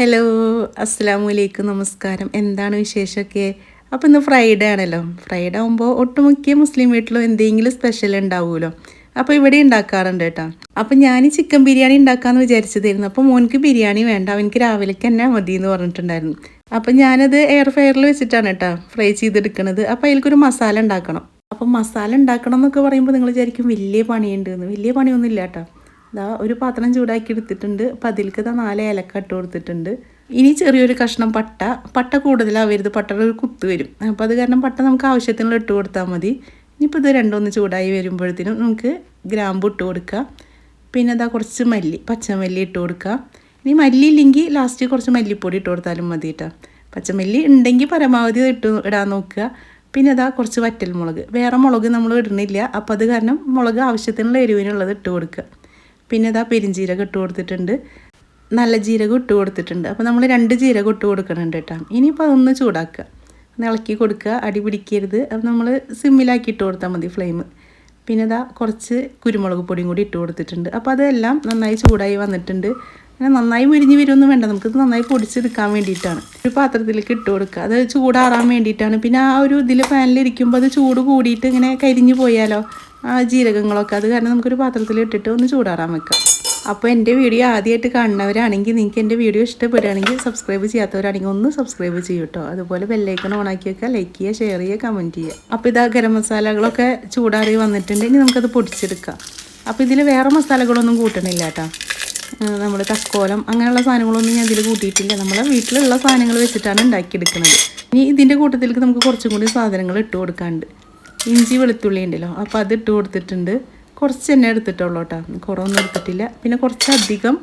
Hello അസ്സാം വലൈക്കും നമസ്കാരം എന്താണ് വിശേഷമൊക്കെ? അപ്പോൾ ഇന്ന് ഫ്രൈഡേ ആണല്ലോ. ഫ്രൈഡേ ആകുമ്പോൾ ഒട്ടുമുക്ക മുസ്ലിം വീട്ടിലും എന്തെങ്കിലും സ്പെഷ്യൽ ഉണ്ടാവുമല്ലോ. അപ്പോൾ ഇവിടെ ഉണ്ടാക്കാറുണ്ട് കേട്ടോ. അപ്പോൾ ഞാൻ ചിക്കൻ ബിരിയാണി ഉണ്ടാക്കാമെന്ന് വിചാരിച്ചതായിരുന്നു. അപ്പോൾ മോനിക്ക് ബിരിയാണി വേണ്ട. അവനിക്ക് രാവിലേക്ക് തന്നെ മതി എന്ന് പറഞ്ഞിട്ടുണ്ടായിരുന്നു. അപ്പോൾ ഞാനത് എയർ ഫയറിൽ വെച്ചിട്ടാണ് കേട്ടോ ഫ്രൈ ചെയ്തെടുക്കണത്. അപ്പോൾ അതിലേക്കൊരു മസാല ഉണ്ടാക്കണം. അപ്പം മസാല ഉണ്ടാക്കണം എന്നൊക്കെ പറയുമ്പോൾ നിങ്ങൾ വിചാരിക്കും വലിയ പണിയുണ്ട് എന്ന്. വലിയ പണിയൊന്നുമില്ല കേട്ടോ. ഇതാ ഒരു പാത്രം ചൂടാക്കി എടുത്തിട്ടുണ്ട്. അപ്പം അതിലേക്ക് ഇതാ നാല് ഏലക്ക ഇട്ട് കൊടുത്തിട്ടുണ്ട്. ഇനി ചെറിയൊരു കഷ്ണം പട്ട. പട്ട കൂടുതലാവരുത്. പട്ടയുടെ ഒരു കുത്ത് വരും. അപ്പോൾ അത് കാരണം പട്ട നമുക്ക് ആവശ്യത്തിനുള്ള ഇട്ട് കൊടുത്താൽ മതി. ഇനിയിപ്പോൾ ഇത് രണ്ടൊന്ന് ചൂടായി വരുമ്പോഴത്തേനും നമുക്ക് ഗ്രാമ്പു ഇട്ട് കൊടുക്കുക പിന്നെ അതാ കുറച്ച് മല്ലി പച്ചമല്ലി ഇട്ട് കൊടുക്കുക ഇനി മല്ലി ഇല്ലെങ്കിൽ ലാസ്റ്റ് കുറച്ച് മല്ലിപ്പൊടി ഇട്ട് കൊടുത്താലും മതി കേട്ടോ. പച്ചമല്ലി ഉണ്ടെങ്കിൽ പരമാവധി ഇട്ട് ഇടാൻ നോക്കുക. പിന്നെ അതാ കുറച്ച് വറ്റൽ മുളക് വേറെ മുളക് നമ്മൾ ഇടുന്നില്ല. അപ്പോൾ അത് കാരണം മുളക് ആവശ്യത്തിനുള്ള എരിവിനുള്ളത് ഇട്ട് കൊടുക്കുക പിന്നെ ഇതാ പെരിഞ്ജീരകം ഇട്ട് കൊടുത്തിട്ടുണ്ട്. നല്ല ജീരകം ഇട്ട് കൊടുത്തിട്ടുണ്ട്. അപ്പോൾ നമ്മൾ രണ്ട് ജീരകം ഇട്ട് കൊടുക്കുന്നുണ്ട് കേട്ടോ. ഇനിയിപ്പോൾ അതൊന്ന് ചൂടാക്കുക. ഇളക്കി കൊടുക്കുക. അടി പിടിക്കരുത്. അപ്പോൾ നമ്മൾ സിമ്മിലാക്കി ഇട്ട് കൊടുത്താൽ മതി ഫ്ലെയിം. പിന്നെ ഇതാ കുറച്ച് കുരുമുളക് പൊടിയും കൂടി ഇട്ട് കൊടുത്തിട്ടുണ്ട്. അപ്പോൾ അതെല്ലാം നന്നായി ചൂടായി വന്നിട്ടുണ്ട്. അങ്ങനെ നന്നായി മുരിഞ്ഞ് വരുമൊന്നും വേണ്ട. നമുക്കിത് നന്നായി പൊടിച്ചെടുക്കാൻ വേണ്ടിയിട്ടാണ്. ഒരു പാത്രത്തിലേക്ക് ഇട്ട് കൊടുക്കുക. അത് ചൂടാറാൻ വേണ്ടിയിട്ടാണ്. പിന്നെ ആ ഒരു ഇതിൽ പാനിലിരിക്കുമ്പോൾ അത് ചൂട് കൂടിയിട്ട് ഇങ്ങനെ കരിഞ്ഞു പോയാലോ? ജീരകങ്ങളൊക്കെ. അത് കാരണം നമുക്കൊരു പാത്രത്തിൽ ഇട്ടിട്ട് ഒന്ന് ചൂടാറാൻ വെക്കാം. അപ്പോൾ എന്റെ വീഡിയോ ആദ്യമായിട്ട് കാണുന്നവരാണെങ്കിൽ നിങ്ങൾക്ക് എന്റെ വീഡിയോ ഇഷ്ടപ്പെടുകയാണെങ്കിൽ സബ്സ്ക്രൈബ് ചെയ്യാത്തവരാണെങ്കിൽ ഒന്ന് സബ്സ്ക്രൈബ് ചെയ്യും കേട്ടോ അതുപോലെ ബെല്ലൈക്കൺ ഓണാക്കി വെക്കുക ലൈക്ക് ചെയ്യുക ഷെയർ ചെയ്യുക കമന്റ് ചെയ്യുക. അപ്പോൾ ഇതാ ഗരം മസാലകളൊക്കെ ചൂടാറി വന്നിട്ടുണ്ടെങ്കിൽ നമുക്കത് പൊടിച്ചെടുക്കാം. അപ്പോൾ ഇതിൽ വേറെ മസാലകളൊന്നും കൂട്ടണില്ല കേട്ടോ നമ്മൾ തക്കോലം അങ്ങനെയുള്ള സാധനങ്ങളൊന്നും ഞാൻ ഇതിൽ കൂട്ടിയിട്ടില്ല. നമ്മൾ വീട്ടിലുള്ള സാധനങ്ങൾ വെച്ചിട്ടാണ് ഉണ്ടാക്കിയെടുക്കുന്നത് ഇനി ഇതിന്റെ കൂട്ടത്തിലേക്ക് നമുക്ക് കുറച്ചും കൂടി സാധനങ്ങൾ ഇട്ട് കൊടുക്കാണ്ട് ഇഞ്ചി വെളുത്തുള്ളി ഉണ്ടല്ലോ. അപ്പോൾ അത് ഇട്ട് കൊടുത്തിട്ടുണ്ട്. കുറച്ച് തന്നെ എടുത്തിട്ടുള്ളൂ കേട്ടോ കുറവൊന്നും എടുത്തിട്ടില്ല. പിന്നെ കുറച്ചധികം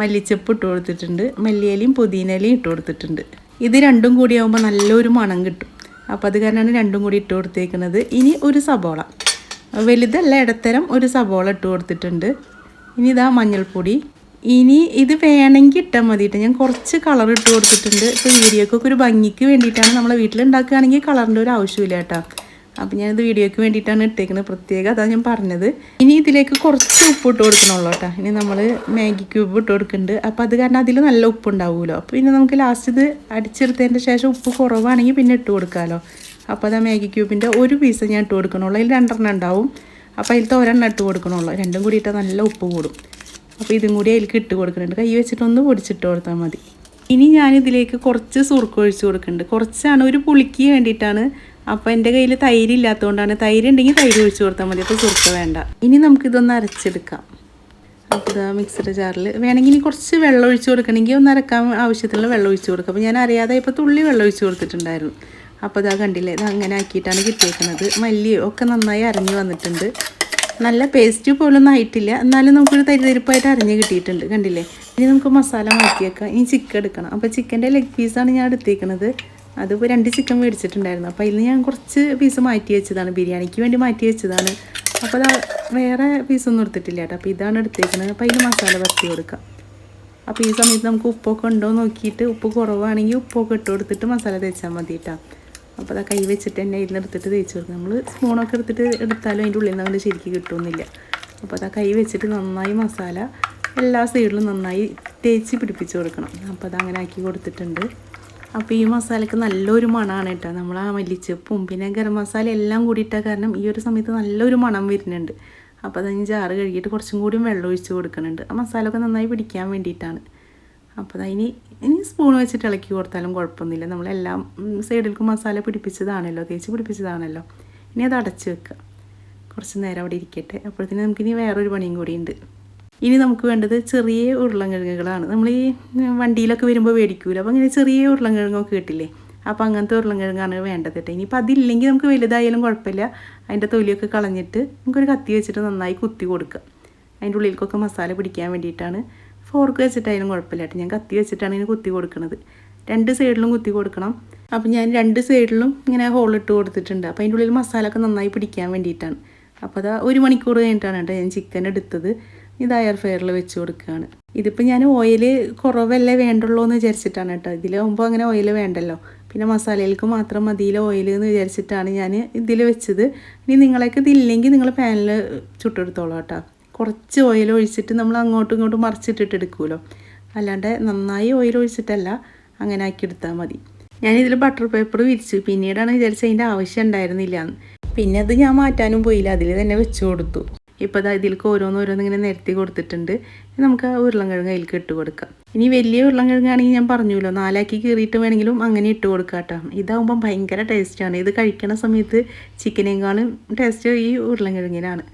മല്ലിച്ചപ്പ് ഇട്ട് കൊടുത്തിട്ടുണ്ട്. മല്ലിയിലയും പുതിനയിലയും ഇട്ട് കൊടുത്തിട്ടുണ്ട്. ഇത് രണ്ടും കൂടി ആകുമ്പോൾ നല്ലൊരു മണം കിട്ടും. അപ്പോൾ അത് കാരണമാണ് രണ്ടും കൂടി ഇട്ട് കൊടുത്തേക്കുന്നത്. ഇനി ഒരു സബോള. വലുതല്ല ഇടത്തരം ഒരു സബോള ഇട്ട് കൊടുത്തിട്ടുണ്ട്. ഇനി ഇതാ മഞ്ഞൾപ്പൊടി. ഇനി ഇത് വേണമെങ്കിൽ ഇട്ടാൽ മതിയിട്ട് ഞാൻ കുറച്ച് കളർ ഇട്ട് കൊടുത്തിട്ടുണ്ട്. ഇപ്പോൾ വീഡിയോക്കൊക്കെ ഒരു ഭംഗിക്ക് വേണ്ടിയിട്ടാണ് നമ്മളെ വീട്ടിലുണ്ടാക്കുകയാണെങ്കിൽ കളറിന്റെ ഒരു ആവശ്യമില്ല കേട്ടോ അപ്പം ഞാനിത് വീഡിയോയ്ക്ക് വേണ്ടിയിട്ടാണ് ഇട്ടേക്കുന്നത്. പ്രത്യേകം അതാണ് ഞാൻ പറഞ്ഞത്. ഇനി ഇതിലേക്ക് കുറച്ച് ഉപ്പ് ഇട്ട് കൊടുക്കണമല്ലോ കേട്ടോ. ഇനി നമ്മൾ മാഗി ക്യൂബ് ഇട്ട് കൊടുക്കുന്നുണ്ട്. അപ്പോൾ അത് കാരണം അതിൽ നല്ല ഉപ്പ് ഉണ്ടാവുമല്ലോ അപ്പോൾ പിന്നെ നമുക്ക് ലാസ്റ്റ് ഇത് അടിച്ചെടുത്തതിന്റെ ശേഷം ഉപ്പ് കുറവാണെങ്കിൽ പിന്നെ ഇട്ട് കൊടുക്കാമല്ലോ അപ്പോൾ അത് മാഗി ക്യൂബിന്റെ ഒരു പീസ് ഞാൻ ഇട്ട് കൊടുക്കണുള്ളൂ. അതിൽ രണ്ടെണ്ണം ഉണ്ടാവും. അപ്പോൾ അതിലത്തെ ഒരെണ്ണം ഇട്ട് കൊടുക്കണുള്ളൂ. രണ്ടും കൂടി ഇട്ടാൽ നല്ല ഉപ്പ് കൂടും. അപ്പോൾ ഇതും കൂടി അതിലേക്ക് ഇട്ട് കൊടുക്കുന്നുണ്ട്. കൈ വെച്ചിട്ടൊന്ന് പൊടിച്ചിട്ട് കൊടുത്താൽ മതി. ഇനി ഞാനിതിലേക്ക് കുറച്ച് സുറുക്ക് കൊടുക്കുന്നുണ്ട്. കുറച്ചാണ്. ഒരു പുളിക്ക് വേണ്ടിയിട്ടാണ് അപ്പോൾ എന്റെ കയ്യിൽ തൈര് ഇല്ലാത്തതുകൊണ്ടാണ് തൈര് ഉണ്ടെങ്കിൽ തൈര് ഒഴിച്ച് കൊടുത്താൽ മതി. അപ്പോൾ സുർക്ക വേണ്ട. ഇനി നമുക്കിതൊന്ന് അരച്ചെടുക്കാം. അപ്പോൾ ഇതാ മിക്സിയുടെ ജാറിൽ വേണമെങ്കിൽ ഇനി കുറച്ച് വെള്ളം ഒഴിച്ച് കൊടുക്കണമെങ്കിൽ ഒന്ന് അരക്കാൻ ആവശ്യത്തിനുള്ള വെള്ളം ഒഴിച്ച് കൊടുക്കുക അപ്പോൾ ഞാൻ അറിയാതെ ഇപ്പോൾ തുള്ളി വെള്ളം ഒഴിച്ച് കൊടുത്തിട്ടുണ്ടായിരുന്നു. അപ്പോൾ ഇതാ കണ്ടില്ലേ ഇത് അങ്ങനെ ആക്കിയിട്ടാണ് കിട്ടിയേക്കുന്നത്. മല്ലി ഒക്കെ നന്നായി അരഞ്ഞു വന്നിട്ടുണ്ട്. നല്ല പേസ്റ്റ് പോലൊന്നും ആയിട്ടില്ല. എന്നാലും നമുക്കൊരു തരിതരിപ്പായിട്ട് അരഞ്ഞ് കിട്ടിയിട്ടുണ്ട്. കണ്ടില്ലേ? ഇനി നമുക്ക് മസാല മാറ്റിയേക്കാം. ഇനി ചിക്കൻ എടുക്കണം. അപ്പോൾ ചിക്കന്റെ ലെഗ് പീസാണ് ഞാൻ എടുത്തേക്കുന്നത് അതിപ്പോൾ രണ്ട് ചിക്കൻ മേടിച്ചിട്ടുണ്ടായിരുന്നു. അപ്പോൾ അതിൽ ഞാൻ കുറച്ച് പീസ് മാറ്റി വെച്ചതാണ്. ബിരിയാണിക്ക് വേണ്ടി മാറ്റി വെച്ചതാണ്. അപ്പോൾ അത് വേറെ പീസൊന്നും എടുത്തിട്ടില്ല കേട്ടോ. അപ്പോൾ ഇതാണ് എടുത്തേക്കുന്നത് അപ്പോൾ അതിൽ മസാല പരത്തി കൊടുക്കാം. അപ്പോൾ ഈ സമയത്ത് നമുക്ക് ഉപ്പൊക്കെ ഉണ്ടോ നോക്കിയിട്ട് ഉപ്പ് കുറവാണെങ്കിൽ ഉപ്പൊക്കെ ഇട്ട് കൊടുത്തിട്ട് മസാല തേച്ചാൽ മതി കേട്ടോ. അപ്പോൾ അത് കൈ വെച്ചിട്ട് തന്നെ ഇതിൽ എടുത്തിട്ട് തേച്ച് കൊടുക്കും. നമ്മൾ സ്പൂണൊക്കെ എടുത്തിട്ട് എടുത്താലും അതിന്റെ ഉള്ളിൽ നിന്ന് അങ്ങനെ ശരിക്കും കിട്ടുന്നില്ല അപ്പോൾ അത് കൈ വെച്ചിട്ട് നന്നായി മസാല എല്ലാ സൈഡിലും നന്നായി തേച്ച് പിടിപ്പിച്ച് കൊടുക്കണം. അപ്പോൾ അത് അങ്ങനെ ആക്കി കൊടുത്തിട്ടുണ്ട്. അപ്പോൾ ഈ മസാലയ്ക്ക് നല്ലൊരു മണമാണ് കേട്ടോ. നമ്മൾ ആ മല്ലിച്ചപ്പും പിന്നെ ഗരം മസാല എല്ലാം കൂടിയിട്ടാൽ കാരണം ഈ ഒരു സമയത്ത് നല്ലൊരു മണം വരുന്നുണ്ട്. അപ്പോൾ അത് ഞാൻ ജാറ് കഴുകിയിട്ട് കുറച്ചും കൂടി വെള്ളം ഒഴിച്ച് കൊടുക്കുന്നുണ്ട്. ആ മസാല ഒക്കെ നന്നായി പിടിക്കാൻ വേണ്ടിയിട്ടാണ്. അപ്പോൾ അതിന് ഇനി സ്പൂൺ വെച്ചിട്ട് ഇളക്കി കൊടുത്താലും കുഴപ്പമൊന്നുമില്ല. നമ്മളെല്ലാം സൈഡിലേക്ക് മസാല പിടിപ്പിച്ചതാണല്ലോ തേച്ച് പിടിപ്പിച്ചതാണല്ലോ. ഇനി അത് അടച്ച് വെക്കുക കുറച്ച് നേരം അവിടെ ഇരിക്കട്ടെ. അപ്പോഴത്തേന് നമുക്കിനി വേറൊരു പണിയും കൂടിയുണ്ട് ഇനി നമുക്ക് വേണ്ടത് ചെറിയ ഉരുളൻകിഴങ്ങുകളാണ്. നമ്മൾ ഈ വണ്ടിയിലൊക്കെ വരുമ്പോൾ മേടിക്കൂല? അപ്പോൾ അങ്ങനെ ചെറിയ ഉരുളൻകിഴങ്ങൊക്കെ കിട്ടില്ലേ? അപ്പോൾ അങ്ങനത്തെ ഉരുളൻകിഴങ്ങാണ് വേണ്ടത് കേട്ടോ. ഇനിയിപ്പോൾ അതില്ലെങ്കിൽ നമുക്ക് വലുതായാലും കുഴപ്പമില്ല. അതിന്റെ തൊലിയൊക്കെ കളഞ്ഞിട്ട് നമുക്കൊരു കത്തി വെച്ചിട്ട് നന്നായി കുത്തി കൊടുക്കുക. അതിന്റെ ഉള്ളിലേക്കൊക്കെ മസാല പിടിക്കാൻ വേണ്ടിയിട്ടാണ്. ഫോർക്ക് വെച്ചിട്ടായാലും കുഴപ്പമില്ല കേട്ടോ. ഞാൻ കത്തി വെച്ചിട്ടാണ് ഇതിന് കുത്തി കൊടുക്കുന്നത് രണ്ട് സൈഡിലും കുത്തി കൊടുക്കണം. അപ്പം ഞാൻ രണ്ട് സൈഡിലും ഇങ്ങനെ ഹോളിട്ട് കൊടുത്തിട്ടുണ്ട്. അപ്പോൾ അതിന്റെ ഉള്ളിൽ മസാല ഒക്കെ നന്നായി പിടിക്കാൻ വേണ്ടിയിട്ടാണ്. അപ്പോൾ അത് ഒരു മണിക്കൂർ കഴിഞ്ഞിട്ടാണ് കേട്ടോ ഞാൻ ചിക്കൻ എടുത്തത്. ഇത് എയർ ഫെയറിൽ വെച്ച് കൊടുക്കുകയാണ് ഇതിപ്പോൾ ഞാൻ ഓയിൽ കുറവല്ലേ വേണ്ടുള്ളൂ എന്ന് വിചാരിച്ചിട്ടാണ് കേട്ടോ. ഇതിലാകുമ്പോൾ അങ്ങനെ ഓയിൽ വേണ്ടല്ലോ. പിന്നെ മസാലയിലേക്ക് മാത്രം മതിയില്ല ഓയിൽ എന്ന് വിചാരിച്ചിട്ടാണ് ഞാൻ ഇതിൽ വെച്ചത്. ഇനി നിങ്ങളൊക്കെ ഇതില്ലെങ്കിൽ നിങ്ങൾ പാനിൽ ചുട്ടെടുത്തോളൂ കേട്ടോ. കുറച്ച് ഓയിൽ ഒഴിച്ചിട്ട് നമ്മൾ അങ്ങോട്ടും ഇങ്ങോട്ടും മറിച്ചിട്ടിട്ട് എടുക്കുമല്ലോ. അല്ലാണ്ട് നന്നായി ഓയിൽ ഒഴിച്ചിട്ടല്ല അങ്ങനെ ആക്കി എടുത്താൽ മതി. ഞാനിതിൽ ബട്ടർ പേപ്പർ വിരിച്ചു. പിന്നീടാണ് വിചാരിച്ചത് അതിന്റെ ആവശ്യം ഉണ്ടായിരുന്നില്ല പിന്നെ അത് ഞാൻ മാറ്റാനും പോയില്ല. അതിൽ തന്നെ വെച്ച് കൊടുത്തു. ഇപ്പോൾ അത് ഇതിലേക്ക് ഓരോന്ന് ഓരോന്ന് ഇങ്ങനെ നിരത്തി കൊടുത്തിട്ടുണ്ട്. നമുക്ക് ആ ഉരുളൻകിഴങ്ങ് അതിലേക്ക് ഇട്ട് കൊടുക്കാം. ഇനി വലിയ ഉരുളൻകിഴങ്ങാണെങ്കിൽ ഞാൻ പറഞ്ഞല്ലോ നാലാക്കി കീറിയിട്ട് വേണമെങ്കിലും അങ്ങനെ ഇട്ട് കൊടുക്കാം കേട്ടോ. ഇതാകുമ്പം ഭയങ്കര ടേസ്റ്റാണ്. ഇത് കഴിക്കണ സമയത്ത് ചിക്കനേക്കാളും ടേസ്റ്റ് ഈ ഉരുളൻകിഴങ്ങിനാണ്.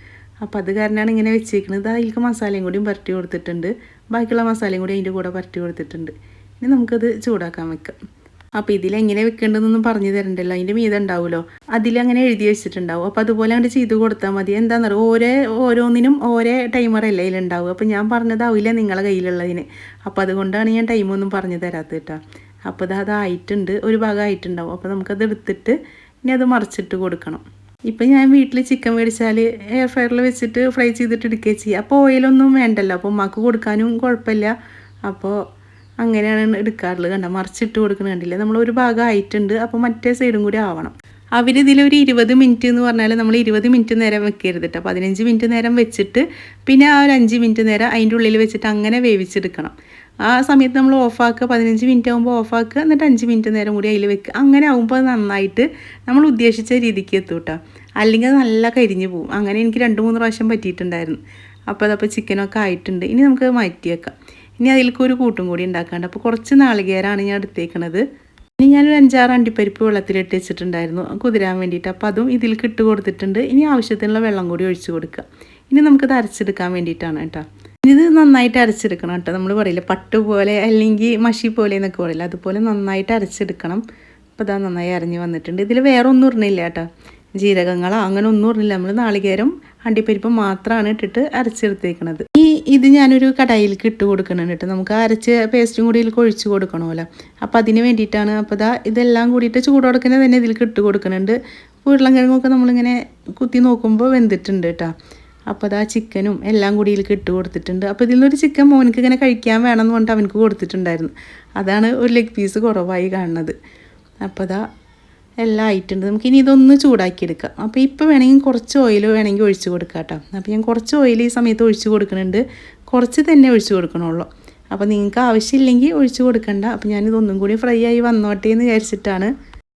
അപ്പോൾ അത് കാരണമാണ് ഇങ്ങനെ വെച്ചേക്കുന്നത് അതിലേക്ക് മസാലയും കൂടിയും പരട്ടി കൊടുത്തിട്ടുണ്ട്. ബാക്കിയുള്ള മസാലയും കൂടി അതിന്റെ കൂടെ പരട്ടി കൊടുത്തിട്ടുണ്ട്. ഇനി നമുക്കത് ചൂടാക്കാൻ വെക്കാം. അപ്പോൾ ഇതിലെങ്ങനെ വെക്കേണ്ടതെന്നൊന്നും പറഞ്ഞു തരണ്ടല്ലോ. അതിന്റെ മീത ഉണ്ടാവുമല്ലോ. അതിലങ്ങനെ എഴുതി വെച്ചിട്ടുണ്ടാവും. അപ്പോൾ അതുപോലെ അങ്ങനെ ചെയ്ത് കൊടുത്താൽ മതി. എന്താന്ന് പറയുക ഓരോ ഓരോന്നിനും ഓരോ ടൈമർ അല്ലേ അതിലുണ്ടാവും അപ്പോൾ ഞാൻ പറഞ്ഞതാവില്ല നിങ്ങളെ കയ്യിലുള്ളതിന്. അപ്പോൾ അതുകൊണ്ടാണ് ഞാൻ ടൈമൊന്നും പറഞ്ഞു തരാത്ത കേട്ടോ. അപ്പോൾ ഇത് അതായിട്ടുണ്ട് ഒരു ഭാഗം ആയിട്ടുണ്ടാവും. അപ്പോൾ നമുക്കത് എടുത്തിട്ട് ഇനി അത് മറിച്ചിട്ട് കൊടുക്കണം. ഇപ്പം ഞാൻ വീട്ടിൽ ചിക്കൻ മേടിച്ചാൽ എയർ ഫ്രയറിൽ വെച്ചിട്ട് ഫ്രൈ ചെയ്തിട്ട് എടുക്കുകയും ചെയ്യുക അപ്പോൾ ഓയിലൊന്നും വേണ്ടല്ലോ. അപ്പോൾ ഉമ്മാക്ക് കൊടുക്കാനും കുഴപ്പമില്ല. അപ്പോൾ അങ്ങനെയാണ് എടുക്കാറുള്ളത് കണ്ട? മറിച്ചിട്ട് കൊടുക്കുന്നത് കണ്ടില്ലേ? നമ്മൾ ഒരു ഭാഗം ആയിട്ടുണ്ട് അപ്പോൾ മറ്റേ സൈഡും കൂടി ആവണം. അവരിതിലൊരു ഇരുപത് മിനിറ്റ് എന്ന് പറഞ്ഞാൽ നമ്മൾ ഇരുപത് മിനിറ്റ് നേരം വെക്കരുത് കേട്ടോ പതിനഞ്ച് മിനിറ്റ് നേരം വെച്ചിട്ട് പിന്നെ ആ ഒരു അഞ്ച് മിനിറ്റ് നേരം അതിന്റെ ഉള്ളിൽ വെച്ചിട്ട് അങ്ങനെ വേവിച്ചെടുക്കണം. ആ സമയത്ത് നമ്മൾ ഓഫാക്കുക പതിനഞ്ച് മിനിറ്റ് ആകുമ്പോൾ ഓഫാക്കുക എന്നിട്ട് അഞ്ച് മിനിറ്റ് നേരം കൂടി അതിൽ വെക്കുക. അങ്ങനെ ആകുമ്പോൾ നന്നായിട്ട് നമ്മൾ ഉദ്ദേശിച്ച രീതിക്ക് എത്തും കേട്ടോ അല്ലെങ്കിൽ നല്ല കരിഞ്ഞു പോകും അങ്ങനെ എനിക്ക് രണ്ട് മൂന്ന് പ്രാവശ്യം പറ്റിയിട്ടുണ്ടായിരുന്നു. അപ്പോൾ അതപ്പോൾ ചിക്കനൊക്കെ ആയിട്ടുണ്ട്. ഇനി നമുക്ക് മാറ്റി വെക്കാം ഇനി അതിലേക്ക് ഒരു കൂട്ടും കൂടി ഉണ്ടാക്കാണ്ട്. അപ്പോൾ കുറച്ച് നാളികേരമാണ് ഞാൻ എടുത്തേക്കണത്. ഇനി ഞാനൊരു അഞ്ചാറ് അണ്ടിപ്പരിപ്പ് വെള്ളത്തിലിട്ട് വെച്ചിട്ടുണ്ടായിരുന്നു. കുതിരാൻ വേണ്ടിയിട്ട്. അപ്പോൾ അതും ഇതിലേക്ക് ഇട്ട് കൊടുത്തിട്ടുണ്ട്. ഇനി ആവശ്യത്തിനുള്ള വെള്ളം കൂടി ഒഴിച്ച് കൊടുക്കുക. ഇനി നമുക്കത് അരച്ചെടുക്കാൻ വേണ്ടിയിട്ടാണ് കേട്ടോ. ഇത് നന്നായിട്ട് അരച്ചെടുക്കണം കേട്ടോ. നമ്മൾ പറയില്ല പട്ട് പോലെ അല്ലെങ്കിൽ മഷി പോലെ എന്നൊക്കെ പറയില്ല അതുപോലെ നന്നായിട്ട് അരച്ചെടുക്കണം. അപ്പോൾ അതാ നന്നായി അരഞ്ഞ് വന്നിട്ടുണ്ട്. ഇതിൽ വേറെ ഒന്നും ഇടണില്ല കേട്ടോ. ജീരകങ്ങളോ അങ്ങനെ ഒന്നും ഇടണില്ല നമ്മൾ നാളികേരം അണ്ടിപ്പരിപ്പ് മാത്രമാണ് ഇട്ടിട്ട് അരച്ചെടുത്തേക്കണത്. ഇത് ഞാനൊരു കടായിലേക്ക് ഇട്ട് കൊടുക്കണം കേട്ടോ. നമുക്ക് അരച്ച് പേസ്റ്റും കൂടി ഇതിലേക്ക് ഒഴിച്ച് കൊടുക്കണമല്ലോ. അപ്പോൾ അതിന് വേണ്ടിയിട്ടാണ് അപ്പോൾ ഇതാ ഇതെല്ലാം കൂടിയിട്ട് ചൂടോടക്കനെ തന്നെ ഇതിലേക്ക് ഇട്ട് കൊടുക്കുന്നുണ്ട് ഉരുളൻകിഴങ്ങൊക്കെ നമ്മളിങ്ങനെ കുത്തി നോക്കുമ്പോൾ വെന്തിട്ടുണ്ട് കേട്ടോ. അപ്പോൾ അതാ ചിക്കനും എല്ലാം കൂടി ഇതിലേക്ക് ഇട്ട് കൊടുത്തിട്ടുണ്ട്. അപ്പോൾ ഇതിൽ നിന്നൊരു ചിക്കൻ മോനക്ക് ഇങ്ങനെ കഴിക്കാൻ വേണമെന്ന് പറഞ്ഞിട്ട് അവനക്ക് കൊടുത്തിട്ടുണ്ടായിരുന്നു. അതാണ് ഒരു ലെഗ് പീസ് കുറവായി കാണുന്നത്. അപ്പോൾ അതാ എല്ലാം ആയിട്ടുണ്ട്. നമുക്ക് ഇനി ഇതൊന്ന് ചൂടാക്കി എടുക്കാം അപ്പോൾ ഇപ്പോൾ വേണമെങ്കിൽ കുറച്ച് ഓയിൽ വേണമെങ്കിൽ ഒഴിച്ച് കൊടുക്കാം കേട്ടോ. അപ്പോൾ ഞാൻ കുറച്ച് ഓയിൽ ഈ സമയത്ത് ഒഴിച്ച് കൊടുക്കുന്നുണ്ട്. കുറച്ച് തന്നെ ഒഴിച്ച് കൊടുക്കണുള്ളൂ. അപ്പോൾ നിങ്ങൾക്ക് ആവശ്യമില്ലെങ്കിൽ ഒഴിച്ച് കൊടുക്കണ്ട. അപ്പോൾ ഞാനിതൊന്നും കൂടി ഫ്രൈ ആയി വന്നോട്ടെ എന്ന് വിചാരിച്ചിട്ടാണ്.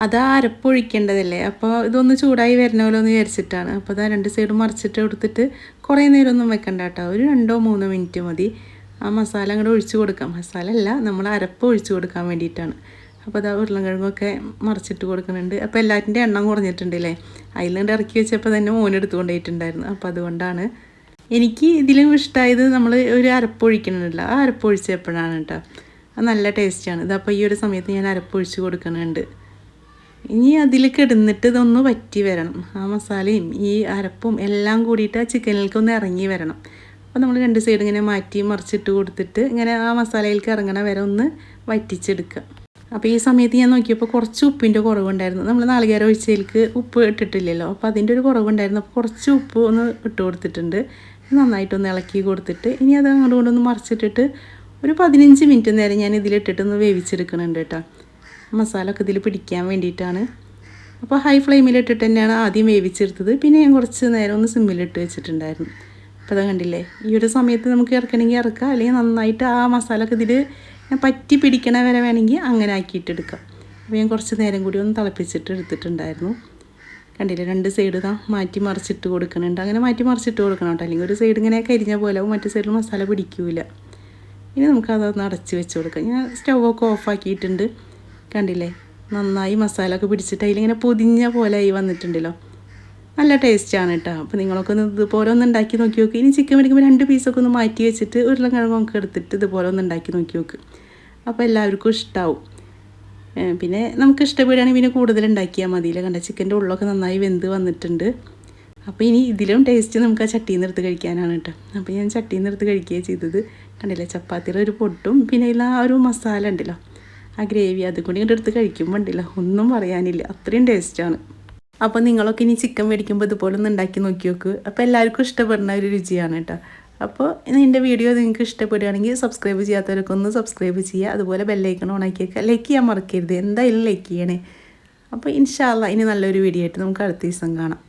അത് അരപ്പൊഴിക്കേണ്ടതല്ലേ അപ്പോൾ ഇതൊന്ന് ചൂടായി വരണമല്ലോ എന്ന് വിചാരിച്ചിട്ടാണ്. അപ്പോൾ അതാ രണ്ട് സൈഡും മറിച്ചിട്ട് കൊടുത്തിട്ട് കുറേ നേരമൊന്നും വെക്കണ്ട കേട്ടോ. ഒരു രണ്ടോ മൂന്നോ മിനിറ്റ് മതി. ആ മസാല അങ്ങോട്ട് ഒഴിച്ച് കൊടുക്കാം. മസാല അല്ല നമ്മൾ അരപ്പ് ഒഴിച്ച് കൊടുക്കാൻ വേണ്ടിയിട്ടാണ്. അപ്പോൾ അത് ഉരുളൻകിഴങ്ങൊക്കെ മറിച്ചിട്ട് കൊടുക്കുന്നുണ്ട്. അപ്പോൾ എല്ലാറ്റിന്റെ എണ്ണം കുറഞ്ഞിട്ടുണ്ടല്ലേ അതിലുണ്ട് ഇറക്കി വെച്ചപ്പോൾ തന്നെ മോനെടുത്ത് കൊണ്ടുപോയിട്ടുണ്ടായിരുന്നു. അപ്പോൾ അതുകൊണ്ടാണ് എനിക്ക് ഇതിലും ഇഷ്ടമായത് നമ്മൾ ഒരു അരപ്പൊഴിക്കണമല്ല ആ അരപ്പൊഴിച്ചപ്പോഴാണ് കേട്ടോ അത് നല്ല ടേസ്റ്റാണ് ഇതപ്പോൾ ഈ ഒരു സമയത്ത് ഞാൻ അരപ്പൊഴിച്ച് കൊടുക്കുന്നുണ്ട്. ഇനി അതിൽ കിടന്നിട്ട് ഇതൊന്ന് വറ്റി വരണം. ആ മസാലയും ഈ അരപ്പും എല്ലാം കൂടിയിട്ട് ആ ചിക്കനിലേക്ക് ഒന്ന് ഇറങ്ങി വരണം. അപ്പോൾ നമ്മൾ രണ്ട് സൈഡ് ഇങ്ങനെ മാറ്റി മറിച്ചിട്ട് കൊടുത്തിട്ട് ഇങ്ങനെ ആ മസാലയിലേക്ക് ഇറങ്ങണ വരെ ഒന്ന് വറ്റിച്ചെടുക്കുക. അപ്പോൾ ഈ സമയത്ത് ഞാൻ നോക്കിയപ്പോൾ കുറച്ച് ഉപ്പിന്റെ കുറവുണ്ടായിരുന്നു. നമ്മൾ നാളികേരം ഒഴിച്ചതിലേക്ക് ഉപ്പ് ഇട്ടിട്ടില്ലല്ലോ. അപ്പോൾ അതിന്റെ ഒരു കുറവുണ്ടായിരുന്നു. അപ്പോൾ കുറച്ച് ഉപ്പ് ഒന്ന് ഇട്ട് കൊടുത്തിട്ടുണ്ട്. നന്നായിട്ടൊന്ന് ഇളക്കി കൊടുത്തിട്ട് ഇനി അത് അങ്ങോട്ട് കൊണ്ടൊന്ന് മറിച്ചിട്ടിട്ട് ഒരു പതിനഞ്ച് മിനിറ്റ് നേരം ഞാൻ ഇതിലിട്ടിട്ടൊന്ന് വേവിച്ചെടുക്കണുണ്ട് കേട്ടോ. മസാല ഒക്കെ ഇതിൽ പിടിക്കാൻ വേണ്ടിയിട്ടാണ്. അപ്പോൾ ഹൈ ഫ്ലെയിമിലിട്ടിട്ട് തന്നെയാണ് ആദ്യം വേവിച്ചെടുത്തത്. പിന്നെ ഞാൻ കുറച്ച് നേരം ഒന്ന് സിമ്മിലിട്ട് വെച്ചിട്ടുണ്ടായിരുന്നു. അപ്പോൾ അത് കണ്ടില്ലേ? ഈ ഒരു സമയത്ത് നമുക്ക് ഇറക്കണമെങ്കിൽ ഇറക്കാം. അല്ലെങ്കിൽ നന്നായിട്ട് ആ മസാല ഒക്കെ ഇതിൽ പറ്റി പിടിക്കണ വരെ വേണമെങ്കിൽ അങ്ങനെ ആക്കിയിട്ടെടുക്കാം. അപ്പോൾ ഞാൻ കുറച്ച് നേരം കൂടി ഒന്ന് തിളപ്പിച്ചിട്ട് എടുത്തിട്ടുണ്ടായിരുന്നു. കണ്ടില്ലേ രണ്ട് സൈഡ് ഇതാ മാറ്റി മറിച്ചിട്ട് കൊടുക്കുന്നുണ്ട്. അങ്ങനെ മാറ്റി മറിച്ചിട്ട് കൊടുക്കണം കേട്ടോ. അല്ലെങ്കിൽ ഒരു സൈഡ് ഇങ്ങനെ കരിഞ്ഞ പോലെ മറ്റു സൈഡിൽ മസാല പിടിക്കൂല. ഇനി നമുക്കതൊന്ന് അടച്ച് വെച്ച് കൊടുക്കാം. ഞാൻ സ്റ്റൗവൊക്കെ ഓഫാക്കിയിട്ടുണ്ട് കണ്ടില്ലേ നന്നായി മസാല ഒക്കെ പിടിച്ചിട്ട് അതിലിങ്ങനെ പൊതിഞ്ഞ പോലെ ആയി വന്നിട്ടുണ്ടല്ലോ. നല്ല ടേസ്റ്റാണ് കേട്ടോ. അപ്പോൾ നിങ്ങളൊക്കെ ഒന്ന് ഇതുപോലെ ഒന്ന് ഉണ്ടാക്കി നോക്കി നോക്ക്. ഇനി ചിക്കൻ മേടിക്കുമ്പോൾ രണ്ട് പീസൊക്കെ ഒന്ന് മാറ്റി വെച്ചിട്ട് ഉരുളക്കിഴങ്ങൊക്കെ എടുത്തിട്ട് ഇതുപോലെ ഒന്ന് ഉണ്ടാക്കി നോക്കി നോക്ക്. അപ്പോൾ എല്ലാവർക്കും ഇഷ്ടമാവും പിന്നെ നമുക്ക് ഇഷ്ടപ്പെടുകയാണെങ്കിൽ പിന്നെ കൂടുതൽ ഉണ്ടാക്കിയാൽ മതിയില്ല കണ്ട ചിക്കന്റെ ഉള്ളൊക്കെ നന്നായി വെന്ത് വന്നിട്ടുണ്ട്. അപ്പോൾ ഇനി ഇതിലും ടേസ്റ്റ് നമുക്ക് ആ ചട്ടിയിൽ നിന്ന് എടുത്ത് കഴിക്കാനാണ് കേട്ടോ. അപ്പോൾ ഞാൻ ചട്ടിയിൽ നിന്ന് എടുത്ത് കഴിക്കുകയാണ് ചെയ്തത്. കണ്ടില്ലേ? ചപ്പാത്തിയുടെ ഒരു പൊട്ടും പിന്നെ ഇല്ല ആ ഒരു മസാല ഉണ്ടല്ലോ ആ ഗ്രേവി അതും കൂടി ഇങ്ങോട്ട് എടുത്ത് കഴിക്കുമ്പോൾ ഉണ്ടല്ലോ ഒന്നും പറയാനില്ല. അത്രയും ടേസ്റ്റാണ് അപ്പോൾ നിങ്ങളൊക്കെ ഇനി ചിക്കൻ മേടിക്കുമ്പോൾ ഇതുപോലെ ഒന്ന് ഉണ്ടാക്കി നോക്കി നോക്ക്. അപ്പോൾ എല്ലാവർക്കും ഇഷ്ടപ്പെടുന്ന ഒരു രുചിയാണ് കേട്ടോ. അപ്പോൾ എന്റെ വീഡിയോ നിങ്ങൾക്ക് ഇഷ്ടപ്പെടുകയാണെങ്കിൽ സബ്സ്ക്രൈബ് ചെയ്യാത്തവരൊക്കെ ഒന്ന് സബ്സ്ക്രൈബ് ചെയ്യുക. അതുപോലെ ബെല്ലൈക്കൺ ഓണാക്കി വെക്കുക. ലൈക്ക് ചെയ്യാൻ മറക്കരുത്. എന്തായാലും ലൈക്ക് ചെയ്യണേ? അപ്പോൾ ഇൻഷാല്ല ഇനി നല്ലൊരു വീഡിയോ ആയിട്ട് നമുക്ക് അടുത്ത ദിവസം കാണാം.